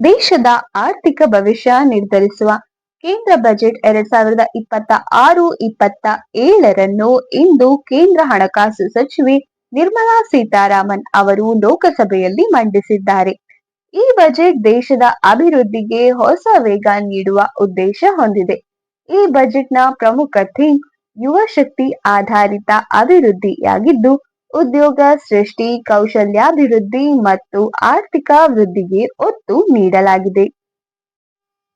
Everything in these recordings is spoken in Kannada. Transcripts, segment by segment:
ದೇಶದ ಆರ್ಥಿಕ ಭವಿಷ್ಯ ನಿರ್ಧರಿಸುವ ಕೇಂದ್ರ ಬಜೆಟ್ ಎರಡ್ ಸಾವಿರದ ಇಪ್ಪತ್ತ ಆರು, ಇಪ್ಪತ್ತ ಏಳರನ್ನು ಇಂದು ಕೇಂದ್ರ ಹಣಕಾಸು ಸಚಿವೆ ನಿರ್ಮಲಾ ಸೀತಾರಾಮನ್ ಅವರು ಲೋಕಸಭೆಯಲ್ಲಿ ಮಂಡಿಸಿದ್ದಾರೆ. ಈ ಬಜೆಟ್ ದೇಶದ ಅಭಿವೃದ್ಧಿಗೆ ಹೊಸ ವೇಗ ನೀಡುವ ಉದ್ದೇಶ ಹೊಂದಿದೆ. ಈ ಬಜೆಟ್ನ ಪ್ರಮುಖ ಥೀಮ್ ಯುವ ಶಕ್ತಿ ಆಧಾರಿತ ಅಭಿವೃದ್ಧಿಯಾಗಿದ್ದು ಉದ್ಯೋಗ, ಸೃಷ್ಟಿ ಕೌಶಲ್ಯಾಭಿವೃದ್ಧಿ ಮತ್ತು ಆರ್ಥಿಕ ವೃದ್ಧಿಗೆ ಒತ್ತು ನೀಡಲಾಗಿದೆ.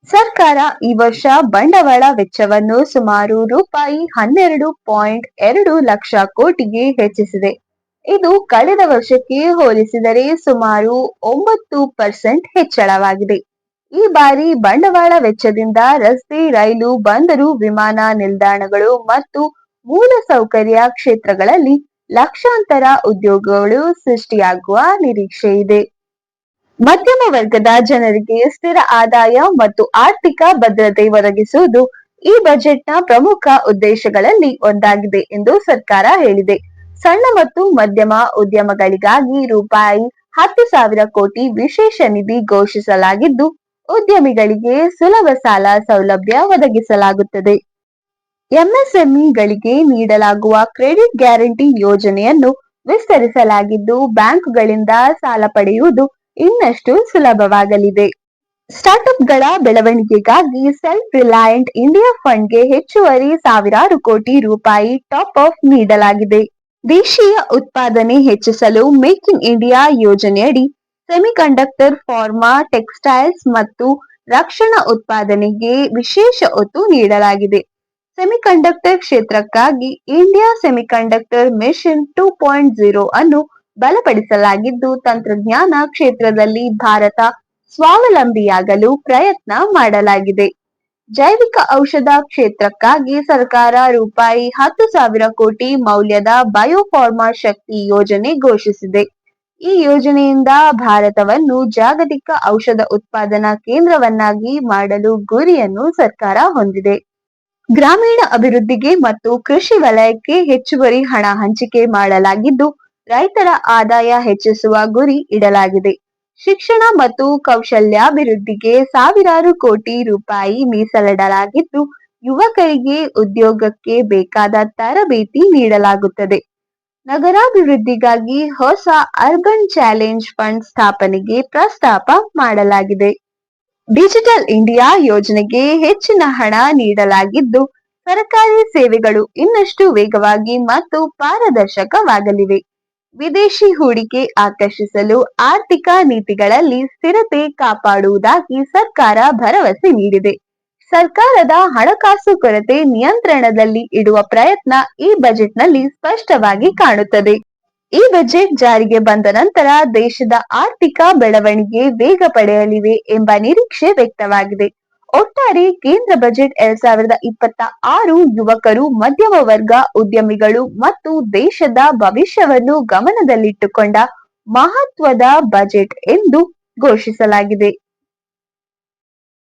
ಸರ್ಕಾರ ಈ ವರ್ಷ ಬಂಡವಾಳ ವೆಚ್ಚವನ್ನು ಸುಮಾರು ರೂಪಾಯಿ ಹನ್ನೆರಡು ಪಾಯಿಂಟ್ ಎರಡು ಲಕ್ಷ ಕೋಟಿಗೆ ಹೆಚ್ಚಿಸಿದೆ. ಇದು ಕಳೆದ ವರ್ಷಕ್ಕೆ ಹೋಲಿಸಿದರೆ ಸುಮಾರು ಒಂಬತ್ತು ಪರ್ಸೆಂಟ್ ಹೆಚ್ಚಳವಾಗಿದೆ. ಈ ಬಾರಿ ಬಂಡವಾಳ ವೆಚ್ಚದಿಂದ ರಸ್ತೆ, ರೈಲು, ಬಂದರು, ವಿಮಾನ ನಿಲ್ದಾಣಗಳು ಮತ್ತು ಮೂಲಸೌಕರ್ಯ ಕ್ಷೇತ್ರಗಳಲ್ಲಿ ಲಕ್ಷಾಂತರ ಉದ್ಯೋಗಗಳು ಸೃಷ್ಟಿಯಾಗುವ ನಿರೀಕ್ಷೆ ಇದೆ. ಮಧ್ಯಮ ವರ್ಗದ ಜನರಿಗೆ ಸ್ಥಿರ ಆದಾಯ ಮತ್ತು ಆರ್ಥಿಕ ಭದ್ರತೆ ಒದಗಿಸುವುದು ಈ ಬಜೆಟ್ನ ಪ್ರಮುಖ ಉದ್ದೇಶಗಳಲ್ಲಿ ಒಂದಾಗಿದೆ ಎಂದು ಸರ್ಕಾರ ಹೇಳಿದೆ. ಸಣ್ಣ ಮತ್ತು ಮಧ್ಯಮ ಉದ್ಯಮಗಳಿಗಾಗಿ ರೂಪಾಯಿ ಹತ್ತು ಸಾವಿರ ಕೋಟಿ ವಿಶೇಷ ನಿಧಿ ಘೋಷಿಸಲಾಗಿದ್ದು, ಉದ್ಯಮಿಗಳಿಗೆ ಸುಲಭ ಸಾಲ ಸೌಲಭ್ಯ ಒದಗಿಸಲಾಗುತ್ತದೆ. ಎಂಎಸ್ಎಂಇಗಳಿಗೆ ನೀಡಲಾಗುವ ಕ್ರೆಡಿಟ್ ಗ್ಯಾರಂಟಿ ಯೋಜನೆಯನ್ನು ವಿಸ್ತರಿಸಲಾಗಿದ್ದು, ಬ್ಯಾಂಕುಗಳಿಂದ ಸಾಲ ಪಡೆಯುವುದು ಇನ್ನಷ್ಟು ಸುಲಭವಾಗಲಿದೆ. ಸ್ಟಾರ್ಟ್ಅಪ್ಗಳ ಬೆಳವಣಿಗೆಗಾಗಿ ಸೆಲ್ಫ್ ರಿಲಯಂಟ್ ಇಂಡಿಯಾ ಫಂಡ್ಗೆ ಹೆಚ್ಚುವರಿ ಸಾವಿರಾರು ಕೋಟಿ ರೂಪಾಯಿ ಟಾಪ್ ಆಫ್ ನೀಡಲಾಗಿದೆ. ದೇಶೀಯ ಉತ್ಪಾದನೆ ಹೆಚ್ಚಿಸಲು ಮೇಕ್ ಇನ್ ಇಂಡಿಯಾ ಯೋಜನೆಯಡಿ ಸೆಮಿಕಂಡಕ್ಟರ್, ಫಾರ್ಮಾ, ಟೆಕ್ಸ್ಟೈಲ್ಸ್ ಮತ್ತು ರಕ್ಷಣಾ ಉತ್ಪಾದನೆಗೆ ವಿಶೇಷ ಒತ್ತು ನೀಡಲಾಗಿದೆ. Semiconductor ಕ್ಷೇತ್ರಕ್ಕಾಗಿ India semiconductor mission two point zero ಅನ್ನು ಬಲಪಡಿಸಲಾಗಿದ್ದು, ತಂತ್ರಜ್ಞಾನ ಕ್ಷೇತ್ರದಲ್ಲಿ ಭಾರತ ಸ್ವಾವಲಂಬಿಯಾಗಲು ಪ್ರಯತ್ನ ಮಾಡಲಾಗಿದೆ. ಜೈವಿಕ ಔಷಧ ಕ್ಷೇತ್ರಕ್ಕಾಗಿ ಸರ್ಕಾರ ರೂಪಾಯಿ ಹತ್ತು ಸಾವಿರ ಕೋಟಿ ಮೌಲ್ಯದ ಬಯೋಫಾರ್ಮಾ ಶಕ್ತಿ ಯೋಜನೆ ಘೋಷಿಸಿದೆ. ಈ ಯೋಜನೆಯಿಂದ ಭಾರತವನ್ನು ಜಾಗತಿಕ ಔಷಧ ಉತ್ಪಾದನಾ ಕೇಂದ್ರವನ್ನಾಗಿ ಮಾಡಲು ಗುರಿಯನ್ನು ಸರ್ಕಾರ ಹೊಂದಿದೆ. ಗ್ರಾಮೀಣ ಅಭಿವೃದ್ಧಿಗೆ ಮತ್ತು ಕೃಷಿ ವಲಯಕ್ಕೆ ಹೆಚ್ಚುವರಿ ಹಣ ಹಂಚಿಕೆ ಮಾಡಲಾಗಿದ್ದು, ರೈತರ ಆದಾಯ ಹೆಚ್ಚಿಸುವ ಗುರಿ ಇಡಲಾಗಿದೆ. ಶಿಕ್ಷಣ ಮತ್ತು ಕೌಶಲ್ಯಾಭಿವೃದ್ಧಿಗೆ ಸಾವಿರಾರು ಕೋಟಿ ರೂಪಾಯಿ ಮೀಸಲಿಡಲಾಗಿದ್ದು, ಯುವಕರಿಗೆ ಉದ್ಯೋಗಕ್ಕೆ ಬೇಕಾದ ತರಬೇತಿ ನೀಡಲಾಗುತ್ತದೆ. ನಗರಾಭಿವೃದ್ಧಿಗಾಗಿ ಹೊಸ ಅರ್ಬನ್ ಚಾಲೆಂಜ್ ಫಂಡ್ ಸ್ಥಾಪನೆಗೆ ಪ್ರಸ್ತಾಪ ಮಾಡಲಾಗಿದೆ. ಡಿಜಿಟಲ್ ಇಂಡಿಯಾ ಯೋಜನೆಗೆ ಹೆಚ್ಚಿನ ಹಣ ನೀಡಲಾಗಿದ್ದು, ಸರ್ಕಾರಿ ಸೇವೆಗಳು ಇನ್ನಷ್ಟು ವೇಗವಾಗಿ ಮತ್ತು ಪಾರದರ್ಶಕವಾಗಲಿವೆ. ವಿದೇಶಿ ಹೂಡಿಕೆ ಆಕರ್ಷಿಸಲು ಆರ್ಥಿಕ ನೀತಿಗಳಲ್ಲಿ ಸ್ಥಿರತೆ ಕಾಪಾಡುವುದಾಗಿ ಸರ್ಕಾರ ಭರವಸೆ ನೀಡಿದೆ. ಸರ್ಕಾರದ ಹಣಕಾಸು ಕೊರತೆ ನಿಯಂತ್ರಣದಲ್ಲಿ ಇಡುವ ಪ್ರಯತ್ನ ಈ ಬಜೆಟ್ನಲ್ಲಿ ಸ್ಪಷ್ಟವಾಗಿ ಕಾಣುತ್ತದೆ. ಈ ಬಜೆಟ್ ಜಾರಿಗೆ ಬಂದ ನಂತರ ದೇಶದ ಆರ್ಥಿಕ ಬೆಳವಣಿಗೆ ವೇಗ ಪಡೆಯಲಿವೆ ಎಂಬ ನಿರೀಕ್ಷೆ ವ್ಯಕ್ತವಾಗಿದೆ. ಒಟ್ಟಾರೆ ಕೇಂದ್ರ ಬಜೆಟ್ ಎರಡ್ ಸಾವಿರದ ಇಪ್ಪತ್ತ ಆರು ಯುವಕರು, ಮಧ್ಯಮ ವರ್ಗ ಉದ್ಯಮಿಗಳು ಮತ್ತು ದೇಶದ ಭವಿಷ್ಯವನ್ನು ಗಮನದಲ್ಲಿಟ್ಟುಕೊಂಡ ಮಹತ್ವದ ಬಜೆಟ್ ಎಂದು ಘೋಷಿಸಲಾಗಿದೆ.